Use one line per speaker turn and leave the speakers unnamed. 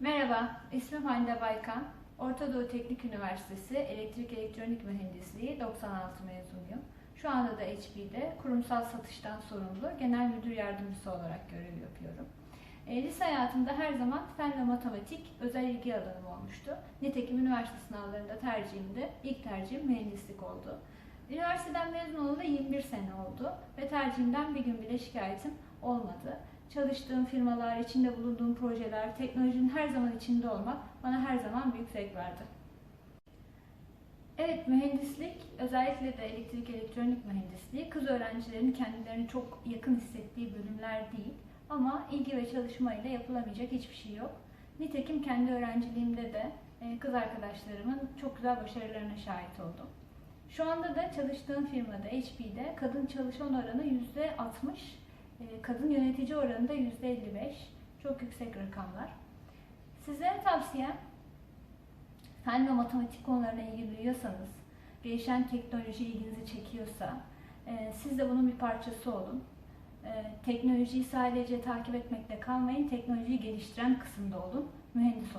Merhaba, ismim Hande Baykan. Orta Doğu Teknik Üniversitesi Elektrik Elektronik Mühendisliği 96 mezunuyum. Şu anda da HP'de kurumsal satıştan sorumlu genel müdür yardımcısı olarak görev yapıyorum. E, lise hayatımda her zaman fen ve matematik özel ilgi alanım olmuştu. Nitekim üniversite sınavlarında tercihimde ilk tercihim mühendislik oldu. Üniversiteden mezun olalı 21 sene oldu ve tercihimden bir gün bile şikayetim olmadı. Çalıştığım firmalar, içinde bulunduğum projeler, teknolojinin her zaman içinde olmak bana her zaman büyük zevk verdi. Evet, mühendislik, özellikle de elektrik elektronik mühendisliği, kız öğrencilerin kendilerini çok yakın hissettiği bölümler değil. Ama ilgi ve çalışmayla yapılamayacak hiçbir şey yok. Nitekim kendi öğrenciliğimde de e, kız arkadaşlarımın çok güzel başarılarına şahit oldum. Şu anda da çalıştığım firmada HP'de kadın çalışan oranı %60, e, kadın yönetici oranı da %55. Çok yüksek rakamlar. Sizlere tavsiyem fen ve matematik konularına ilgi duyuyorsanız, gelişen teknoloji ilginizi çekiyorsa e, siz de bunun bir parçası olun. E, Teknolojiyi sadece takip etmekle kalmayın, teknolojiyi geliştiren kısımda olun, mühendis olun.